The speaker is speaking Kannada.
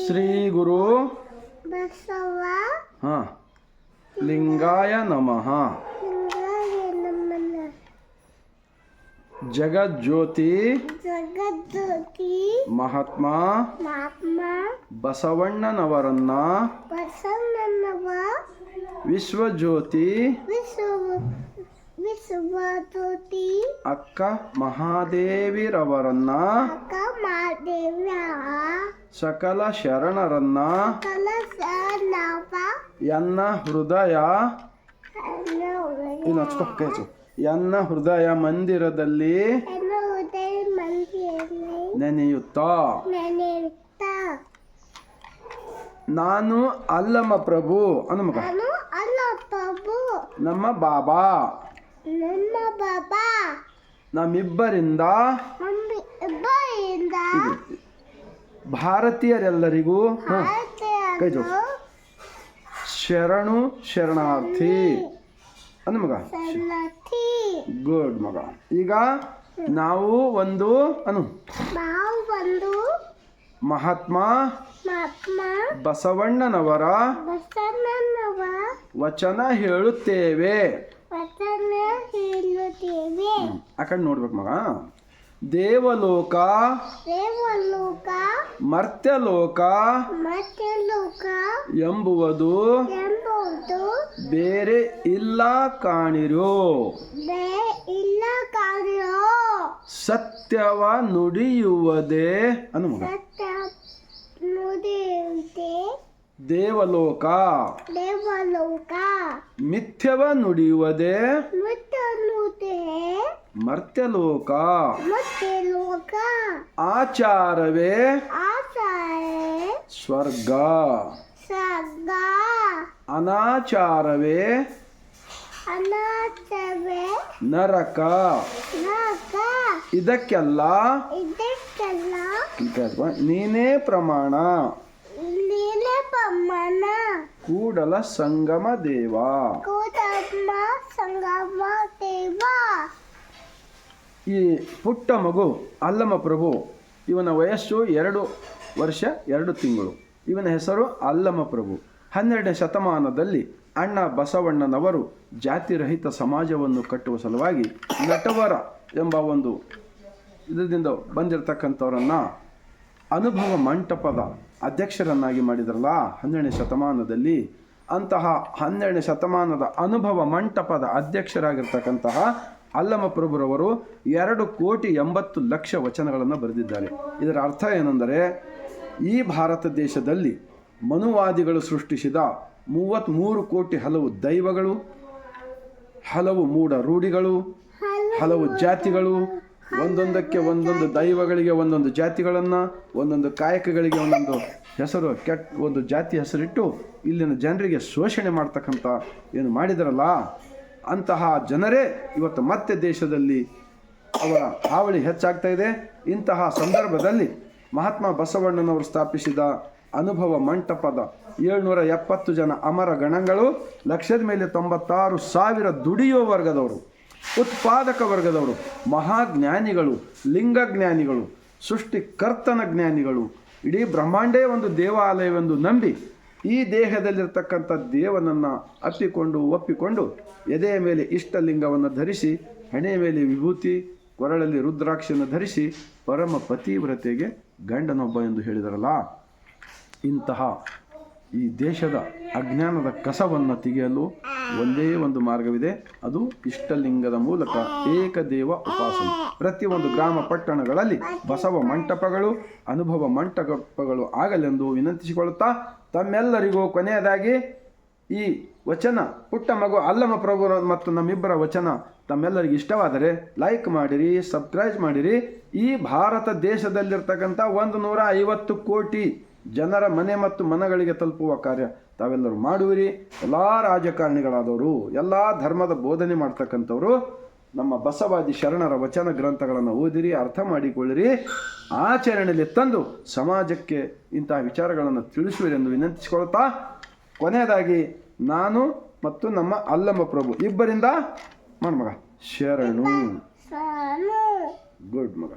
ಶ್ರೀ ಗುರು ಬಸವ ಹಾ. ಲಿಂಗಾಯ ನಮಃ. ಜಗಜ್ಯೋತಿ ಜಗಜ್ಯೋತಿ ಮಹಾತ್ಮ ಮಹಾತ್ಮ ಬಸವಣ್ಣನವರನ್ನ ಬಸವಣ್ಣನವ ವಿಶ್ವಜ್ಯೋತಿ ವಿಶ್ವ ವಿಶ್ವಜ್ಯೋತಿ ಅಕ್ಕ ಮಹಾದೇವಿರವರನ್ನ ಅಕ್ಕ ಮಾದೇವ್ಯ ಸಕಲ ಶರಣರನ್ನ ಎನ್ನ ಹೃದಯ ಇನ್ನು ಹಚ್ಕೊ ಕೈ ಎನ್ನ ಹೃದಯ ಮಂದಿರದಲ್ಲಿ ನೆನೆಯುತ್ತಾ. ನಾನು ಅಲ್ಲಮ್ಮ ಪ್ರಭು ಅನ್ನು ಮಗ. ನಮ್ಮ ಬಾಬಾ. ನಮ್ಮ ಬಾಬಾ. ನಮ್ಮಿಬ್ಬರಿಂದ ಭಾರತೀಯರೆಲ್ಲರಿಗೂ ಕೈ ಜೋಡಿಸು. ಶರಣು ಶರಣಾರ್ಥಿ. ಅಂದ ಮಗ? ಗುಡ್ ಮಗ. ಈಗ ನಾವು ಒಂದು ಅನು? ಮಹಾತ್ಮ ಮಹಾತ್ಮ ಬಸವಣ್ಣನವರ ಬಸವಣ್ಣನವ ವಚನ ಹೇಳುತ್ತೇವೆ. ವಚನ ಹೇಳುತ್ತೇವೆ. ಆ ಕಡೆ ನೋಡ್ಬೇಕು ಮಗ. ದೇವಲೋಕ ದೇವಲೋಕ ಮರ್ತ್ಯಲೋಕ ಮರ್ತ್ಯಲೋಕ ಲೋಕ ಎಂಬುವುದು ಎಂಬುದು ಬೇರೆ ಇಲ್ಲ ಕಾಣಿರೋ ಬೇರೆ ಇಲ್ಲ ಕಾಣಿರೋ ಸತ್ಯವ ನುಡಿಯುವುದೇ ಅನುಮಗ ದೇವಲೋಕ. ದೇವಲೋಕ. ಮಿಥ್ಯವ ನುಡಿಯುವದೆ ಮರ್ತ್ಯಲೋಕ. ಮರ್ತ್ಯಲೋಕ. ಆಚಾರವೇ ಆಚಾರ ಸ್ವರ್ಗ. ಅನಾಚಾರವೇ ಅನಾಚಾರವೇ ನರಕ. ನರಕ. ಇದಕ್ಕೆಲ್ಲ ಇದಕ್ಕೆಲ್ಲ ನೀನೇ ಪ್ರಮಾಣ. ನೀನೇ ಪ್ರಮಾಣ. ಕೂಡಲ ಸಂಗಮ ದೇವ. ಕೂಡಲ ಸಂಗಮ ದೇವ. ಈ ಪುಟ್ಟ ಮಗು ಅಲ್ಲಮ ಪ್ರಭು ಇವನ ವಯಸ್ಸು ಎರಡು. ವರ್ಷ ಎರಡು ತಿಂಗಳು. ಇವನ ಹೆಸರು ಅಲ್ಲಮ ಪ್ರಭು ಹನ್ನೆರಡನೇ ಶತಮಾನದಲ್ಲಿ ಅಣ್ಣ ಬಸವಣ್ಣನವರು ಜಾತಿರಹಿತ ಸಮಾಜವನ್ನು ಕಟ್ಟುವ ಸಲುವಾಗಿ ನಟವರ ಎಂಬ ಒಂದು ಇದರಿಂದ ಬಂದಿರತಕ್ಕಂಥವರನ್ನು ಅನುಭವ ಮಂಟಪದ ಅಧ್ಯಕ್ಷರನ್ನಾಗಿ ಮಾಡಿದ್ರಲ್ಲ ಹನ್ನೆರಡನೇ ಶತಮಾನದಲ್ಲಿ. ಅಂತಹ ಹನ್ನೆರಡನೇ ಶತಮಾನದ ಅನುಭವ ಮಂಟಪದ ಅಧ್ಯಕ್ಷರಾಗಿರ್ತಕ್ಕಂತಹ ಅಲ್ಲಮ ಪ್ರಭುರವರು ಎರಡು ಕೋಟಿ ಎಂಬತ್ತು ಲಕ್ಷ ವಚನಗಳನ್ನು ಬರೆದಿದ್ದಾರೆ. ಇದರ ಅರ್ಥ ಏನೆಂದರೆ ಈ ಭಾರತ ದೇಶದಲ್ಲಿ ಮನುವಾದಿಗಳು ಸೃಷ್ಟಿಸಿದ ಮೂವತ್ತ್ಮೂರು ಕೋಟಿ ಹಲವು ದೈವಗಳು, ಹಲವು ಮೂಢ ರೂಢಿಗಳು, ಹಲವು ಜಾತಿಗಳು, ಒಂದೊಂದಕ್ಕೆ ಒಂದೊಂದು ದೈವಗಳಿಗೆ ಒಂದೊಂದು ಜಾತಿಗಳನ್ನು, ಒಂದೊಂದು ಕಾಯಕಗಳಿಗೆ ಒಂದೊಂದು ಹೆಸರು ಕೆಟ್ಟ ಒಂದು ಜಾತಿ ಹೆಸರಿಟ್ಟು ಇಲ್ಲಿನ ಜನರಿಗೆ ಶೋಷಣೆ ಮಾಡ್ತಕ್ಕಂಥ ಏನು ಮಾಡಿದರಲ್ಲ? ಅಂತಹ ಜನರೇ ಇವತ್ತು ಮತ್ತೆ ದೇಶದಲ್ಲಿ ಅವರ ಹಾವಳಿ ಹೆಚ್ಚಾಗ್ತಾ ಇದೆ. ಇಂತಹ ಸಂದರ್ಭದಲ್ಲಿ ಮಹಾತ್ಮ ಬಸವಣ್ಣನವರು ಸ್ಥಾಪಿಸಿದ ಅನುಭವ ಮಂಟಪದ ಏಳ್ನೂರ ಎಪ್ಪತ್ತು ಜನ ಅಮರ ಗಣಗಳು, ಲಕ್ಷದ ಮೇಲೆ ತೊಂಬತ್ತಾರು ಸಾವಿರ ದುಡಿಯುವ ವರ್ಗದವರು, ಉತ್ಪಾದಕ ವರ್ಗದವರು ಮಹಾಜ್ಞಾನಿಗಳು ಲಿಂಗಜ್ಞಾನಿಗಳು ಸೃಷ್ಟಿಕರ್ತನ ಜ್ಞಾನಿಗಳು, ಇಡೀ ಬ್ರಹ್ಮಾಂಡೇ ಒಂದು ದೇವಾಲಯವೆಂದು ನಂಬಿ ಈ ದೇಹದಲ್ಲಿರ್ತಕ್ಕಂಥ ದೇವನನ್ನು ಅಪ್ಪಿಕೊಂಡು ಒಪ್ಪಿಕೊಂಡು ಎದೆಯ ಮೇಲೆ ಇಷ್ಟಲಿಂಗವನ್ನು ಧರಿಸಿ ಹಣೆಯ ಮೇಲೆ ವಿಭೂತಿ, ಕೊರಳಲ್ಲಿ ರುದ್ರಾಕ್ಷಿಯನ್ನು ಧರಿಸಿ, ಪರಮ ಪತಿವ್ರತೆಗೆ ಗಂಡನೊಬ್ಬ ಎಂದು ಹೇಳಿದರಲ್ಲ, ಇಂತಹ ಈ ದೇಶದ ಅಜ್ಞಾನದ ಕಸವನ್ನು ತೆಗೆಯಲು ಒಂದೇ ಒಂದು ಮಾರ್ಗವಿದೆ. ಅದು ಇಷ್ಟಲಿಂಗದ ಮೂಲಕ ಏಕದೇವ ಉಪಾಸನೆ. ಪ್ರತಿಯೊಂದು ಗ್ರಾಮ ಪಟ್ಟಣಗಳಲ್ಲಿ ಬಸವ ಮಂಟಪಗಳು, ಅನುಭವ ಮಂಟಪಗಳು ಆಗಲೆಂದು ವಿನಂತಿಸಿಕೊಳ್ಳುತ್ತಾ ತಮ್ಮೆಲ್ಲರಿಗೂ ಕೊನೆಯದಾಗಿ ಈ ವಚನ ಪುಟ್ಟ ಮಗು ಅಲ್ಲಮ ಪ್ರಭು ಮತ್ತು ನಮ್ಮಿಬ್ಬರ ವಚನ ತಮ್ಮೆಲ್ಲರಿಗೆ ಇಷ್ಟವಾದರೆ ಲೈಕ್ ಮಾಡಿರಿ ಸಬ್ಸ್ಕ್ರೈಬ್ ಮಾಡಿರಿ. ಈ ಭಾರತ ದೇಶದಲ್ಲಿರ್ತಕ್ಕಂಥ ಒಂದು ನೂರ ಐವತ್ತು ಕೋಟಿ ಜನರ ಮನೆ ಮತ್ತು ಮನಗಳಿಗೆ ತಲುಪುವ ಕಾರ್ಯ ತಾವೆಲ್ಲರೂ ಮಾಡುವಿರಿ. ಎಲ್ಲ ರಾಜಕಾರಣಿಗಳಾದವರು, ಎಲ್ಲ ಧರ್ಮದ ಬೋಧನೆ ಮಾಡ್ತಕ್ಕಂಥವರು, ನಮ್ಮ ಬಸವಾದಿ ಶರಣರ ವಚನ ಗ್ರಂಥಗಳನ್ನು ಓದಿರಿ, ಅರ್ಥ ಮಾಡಿಕೊಳ್ಳಿರಿ. ಆಚರಣೆಯಲ್ಲಿ ತಂದು ಸಮಾಜಕ್ಕೆ ಇಂತಹ ವಿಚಾರಗಳನ್ನು ತಿಳಿಸುವಿರಿ ಎಂದು ವಿನಂತಿಸಿಕೊಳ್ತಾ ಕೊನೆಯದಾಗಿ ನಾನು ಮತ್ತು ನಮ್ಮ ಅಲ್ಲಮ್ಮ ಪ್ರಭು. ಇಬ್ಬರಿಂದ ಮಾಡ ಮಗ. ಶರಣು. ಗುಡ್ ಮಗ.